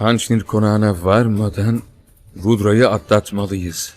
Pançnir konağına varmadan Rudra'yı atlatmalıyız.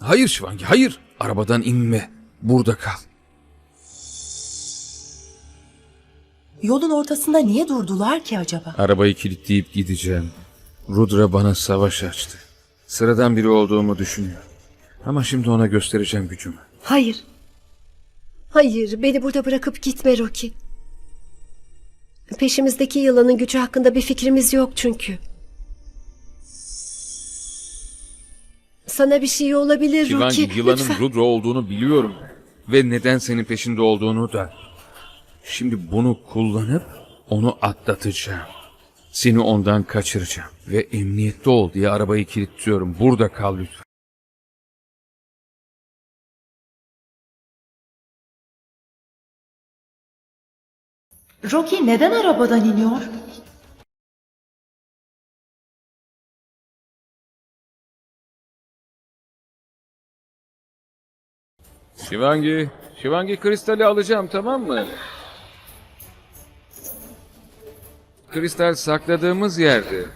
Hayır Şivangi, hayır. Arabadan inme. Burada kal. Yolun ortasında niye durdular ki acaba? Arabayı kilitleyip gideceğim. Rudra bana savaş açtı. Sıradan biri olduğumu düşünüyor. Ama şimdi ona göstereceğim gücümü. Hayır. Hayır, beni burada bırakıp gitme Rocky. Peşimizdeki yılanın gücü hakkında bir fikrimiz yok çünkü. Sana bir şey olabilir Şivangi Rocky. yılanın Lütfen. Rudra olduğunu biliyorum. Ve neden senin peşinde olduğunu da. Şimdi bunu kullanıp onu atlatacağım. Seni ondan kaçıracağım. Ve emniyette ol diye arabayı kilitliyorum. Burada kal lütfen. Rocky neden arabadan iniyor? Şivangi, Şivangi kristali alacağım tamam mı? Kristal sakladığımız yerde.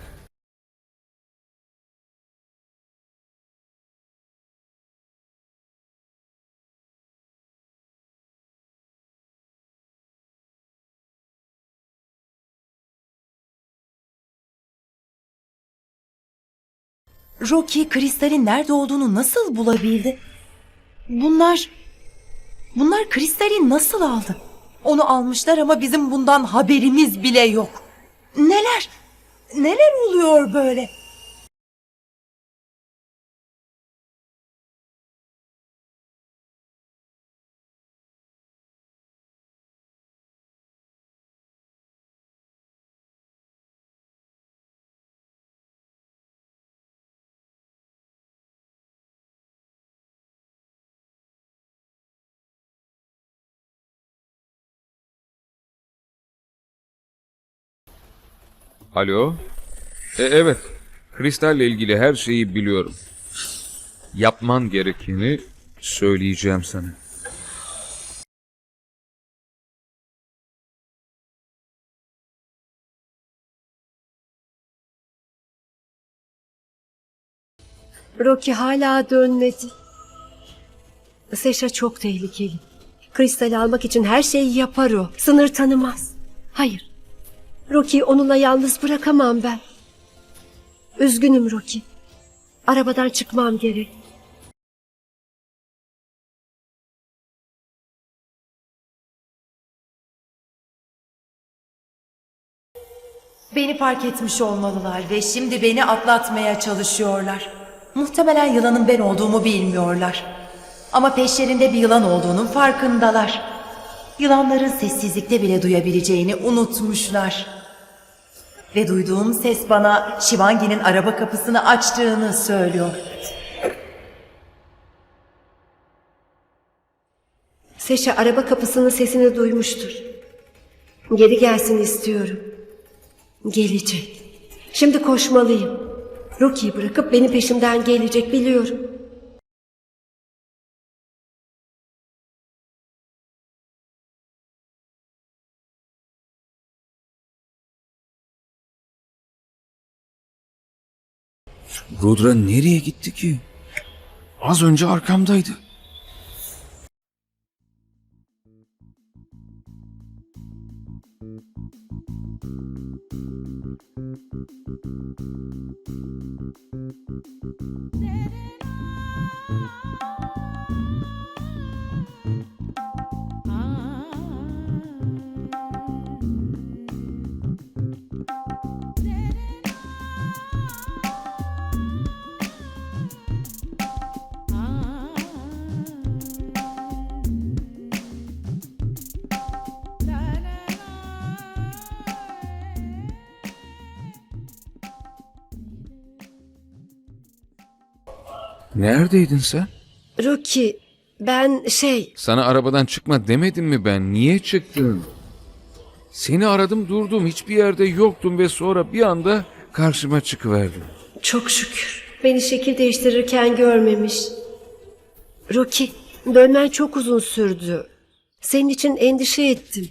Rocky kristalin nerede olduğunu nasıl bulabildi? Bunlar... Bunlar kristali nasıl aldı? Onu almışlar ama bizim bundan haberimiz bile yok. Neler? Neler oluyor böyle? Alo? E, evet. Kristalle ilgili her şeyi biliyorum. Yapman gerekeni söyleyeceğim sana. Rocky hala dönmedi. Seşa çok tehlikeli. Kristal almak için her şeyi yapar o. Sınır tanımaz. Hayır. Rocky'yi onunla yalnız bırakamam ben. Üzgünüm Rocky. Arabadan çıkmam gerek. Beni fark etmiş olmalılar ve şimdi beni atlatmaya çalışıyorlar. Muhtemelen yılanın ben olduğumu bilmiyorlar. Ama peşlerinde bir yılan olduğunun farkındalar. Yılanların sessizlikte bile duyabileceğini unutmuşlar. Ve duyduğum ses bana Shivangi'nin araba kapısını açtığını söylüyor. Seşa araba kapısının sesini duymuştur. Geri gelsin istiyorum. Gelecek. Şimdi koşmalıyım. Rocky'yi bırakıp benim peşimden gelecek biliyorum. Rudra nereye gitti ki? Az önce arkamdaydı. Neredeydin sen? Rocky, ben şey... Sana arabadan çıkma demedim mi ben? Niye çıktın? Seni aradım durdum. Hiçbir yerde yoktun ve sonra bir anda karşıma çıkıverdin. Çok şükür. Beni şekil değiştirirken görmemiş. Rocky, dönmen çok uzun sürdü. Senin için endişe ettim.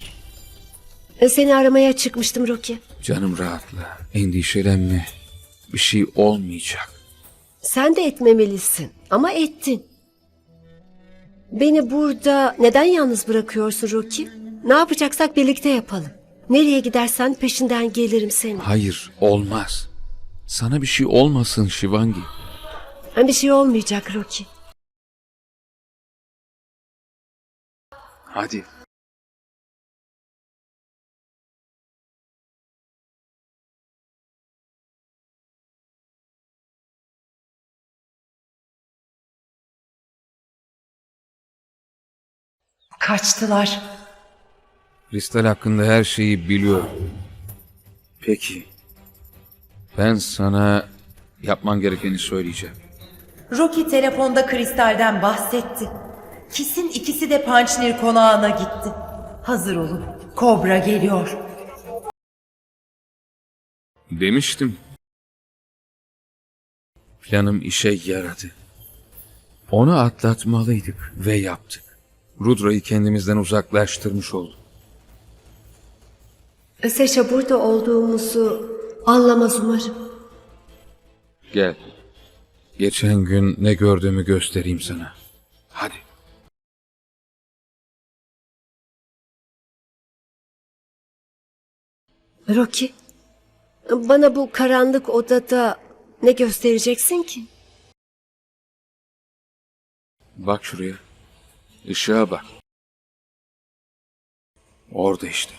E, Seni aramaya çıkmıştım Rocky. Canım rahatla. Endişelenme. Bir şey olmayacak. Sen de etmemelisin ama ettin. Beni burada neden yalnız bırakıyorsun Rocky? Ne yapacaksak birlikte yapalım. Nereye gidersen peşinden gelirim senin. Hayır, olmaz. Sana bir şey olmasın Shivangi. Bir şey olmayacak Rocky. Hadi. Kaçtılar. Kristal hakkında her şeyi biliyorum. Peki. Ben sana yapman gerekeni söyleyeceğim. Rocky telefonda kristalden bahsetti. Kesin ikisi de Pançnir konağına gitti. Hazır olun. Kobra geliyor. Demiştim. Planım işe yaradı. Onu atlatmalıydık ve yaptık. Rudra'yı kendimizden uzaklaştırmış olduk. Seşa burada olduğumuzu anlamaz umarım. Gel. Geçen gün ne gördüğümü göstereyim sana. Hadi. Rocky, bana bu karanlık odada ne göstereceksin ki? Bak şuraya. Işığa bak. Orada işte.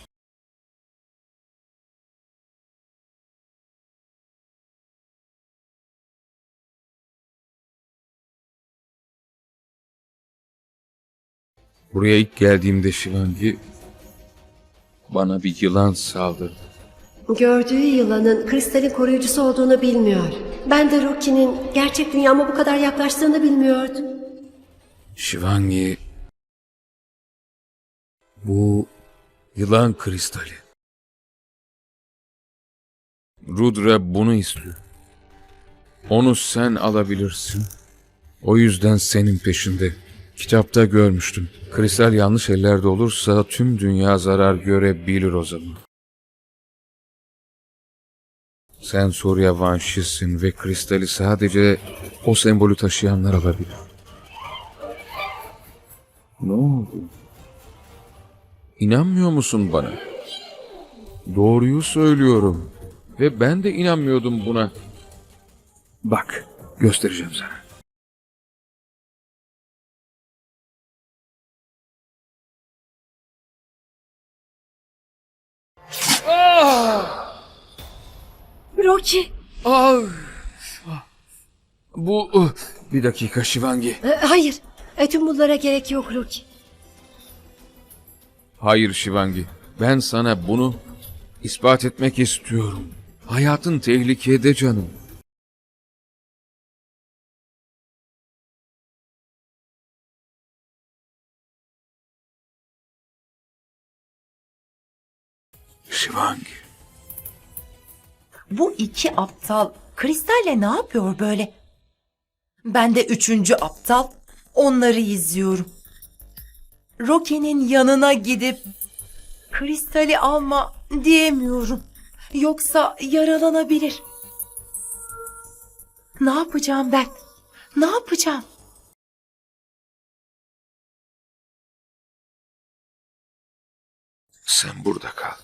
Buraya ilk geldiğimde Şivangi bana bir yılan saldırdı. Gördüğü yılanın kristalin koruyucusu olduğunu bilmiyor. Ben de Rocky'nin gerçek dünyama bu kadar yaklaştığını bilmiyordum. Şivangi bu yılan kristali. Rudra bunu istiyor. Onu sen alabilirsin. O yüzden senin peşinde. Kitapta görmüştüm. Kristal yanlış ellerde olursa tüm dünya zarar görebilir o zaman. Sen Surya Vanşi'sin ve kristali sadece o sembolü taşıyanlar alabilir. Ne oldu? İnanmıyor musun bana? Doğruyu söylüyorum. Ve ben de inanmıyordum buna. Bak, göstereceğim sana. Rocky, Ah! Bu... uh, Bir dakika Şivangi. e, hayır. E, tüm bunlara gerek yok Rocky. Hayır Şivangi. Ben sana bunu ispat etmek istiyorum. Hayatın tehlikede canım. Şivangi. Bu iki aptal kristalle ne yapıyor böyle? Ben de üçüncü aptal onları izliyorum. Rocky'nin yanına gidip kristali alma diyemiyorum. Yoksa yaralanabilir. Ne yapacağım ben? Ne yapacağım? Sen burada kal.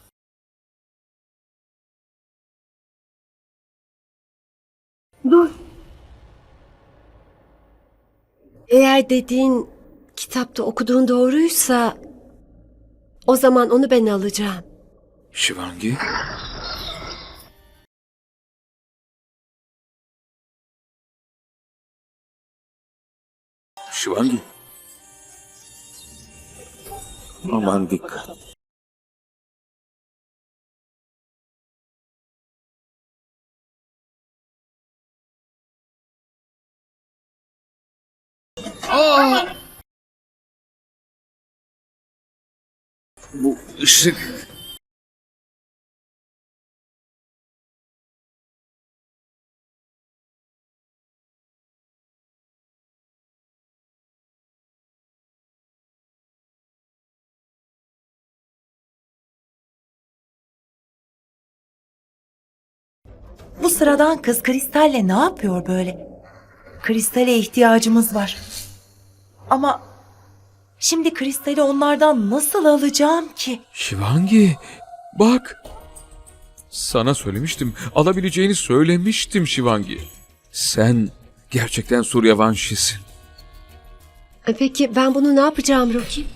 Dur. Eğer dediğin kitapta okuduğun doğruysa o zaman onu ben alacağım. Şivangi. Şivangi. Aman dikkat. Aa! Bu ışık Bu sıradan kız Kristal'le ne yapıyor böyle? Kristal'e ihtiyacımız var. Ama şimdi Kristal'i onlardan nasıl alacağım ki? Şivangi bak. Sana söylemiştim. Alabileceğini söylemiştim Şivangi. Sen gerçekten Suryavanşisin. E, Peki ben bunu ne yapacağım Rocky?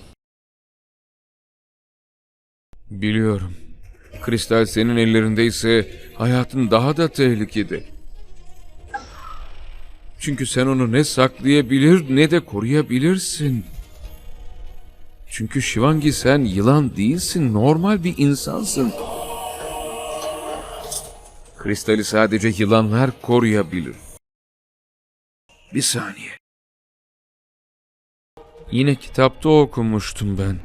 Biliyorum. Kristal senin ellerindeyse hayatın daha da tehlikede. Çünkü sen onu ne saklayabilir ne de koruyabilirsin. Çünkü Şivangi sen yılan değilsin, normal bir insansın. Kristali sadece yılanlar koruyabilir. Bir saniye. Yine kitapta okumuştum ben.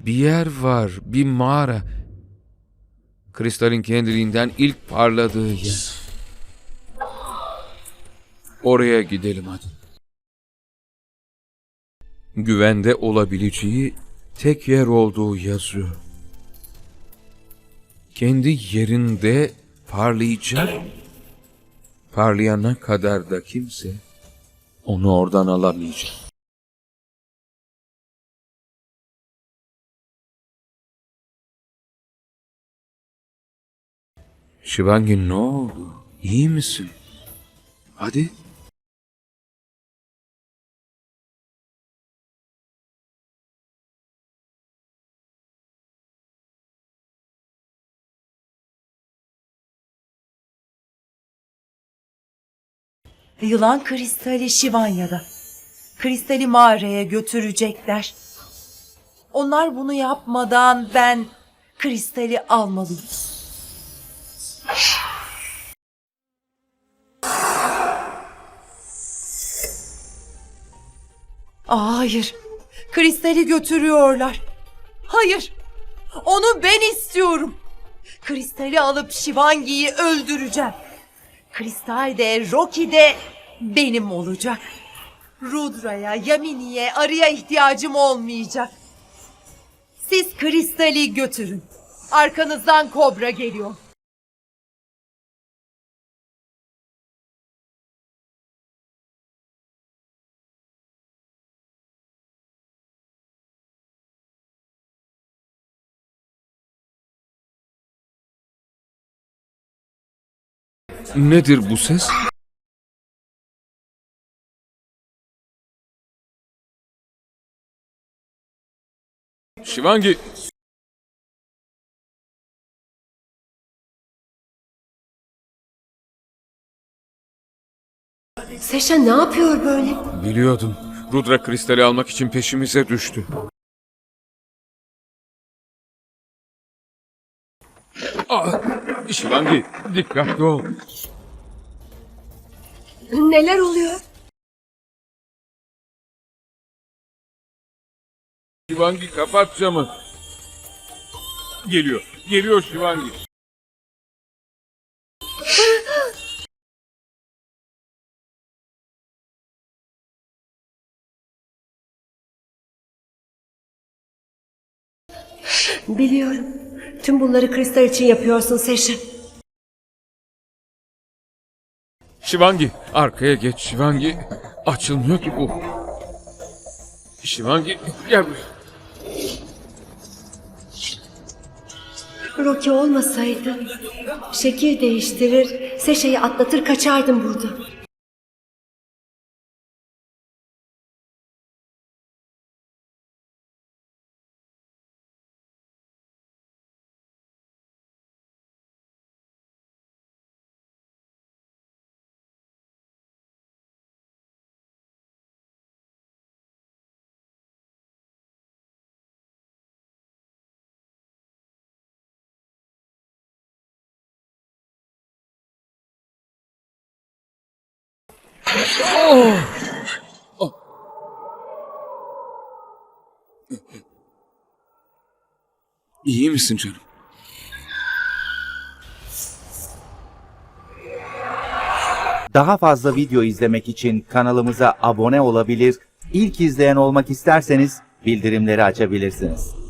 Bir yer var, bir mağara. Kristalin kendiliğinden ilk parladığı yer. Oraya gidelim hadi. Güvende olabileceği tek yer olduğu yazıyor. Kendi yerinde parlayacak. Parlayana kadar da kimse onu oradan alamayacak. Şivangi ne oldu? İyi misin? Hadi. Yılan kristali Şivanya'da. Kristali mağaraya götürecekler. Onlar bunu yapmadan ben kristali almalıyım. Hayır. Kristali götürüyorlar. Hayır. Onu ben istiyorum. Kristali alıp Shivangi'yi öldüreceğim. Kristal de Rocky de benim olacak. Rudra'ya, Yamini'ye, arıya ihtiyacım olmayacak. Siz kristali götürün. Arkanızdan kobra geliyor. Nedir bu ses? Şivangi! Seşa ne yapıyor böyle? Biliyordum. Rudra kristali almak için peşimize düştü. Ah! Şivangi dikkatli ol. Neler oluyor? Şivangi kapat camı. Geliyor. Geliyor Şivangi. Biliyorum. Tüm bunları kristal için yapıyorsun Seşa. Şivangi arkaya geç Şivangi. Açılmıyor ki bu. Şivangi gel buraya. Rocky olmasaydı şekil değiştirir, Seşa'yı atlatır kaçardım burada. Oh. İyi misin canım? Daha fazla video izlemek için kanalımıza abone olabilir, ilk izleyen olmak isterseniz bildirimleri açabilirsiniz.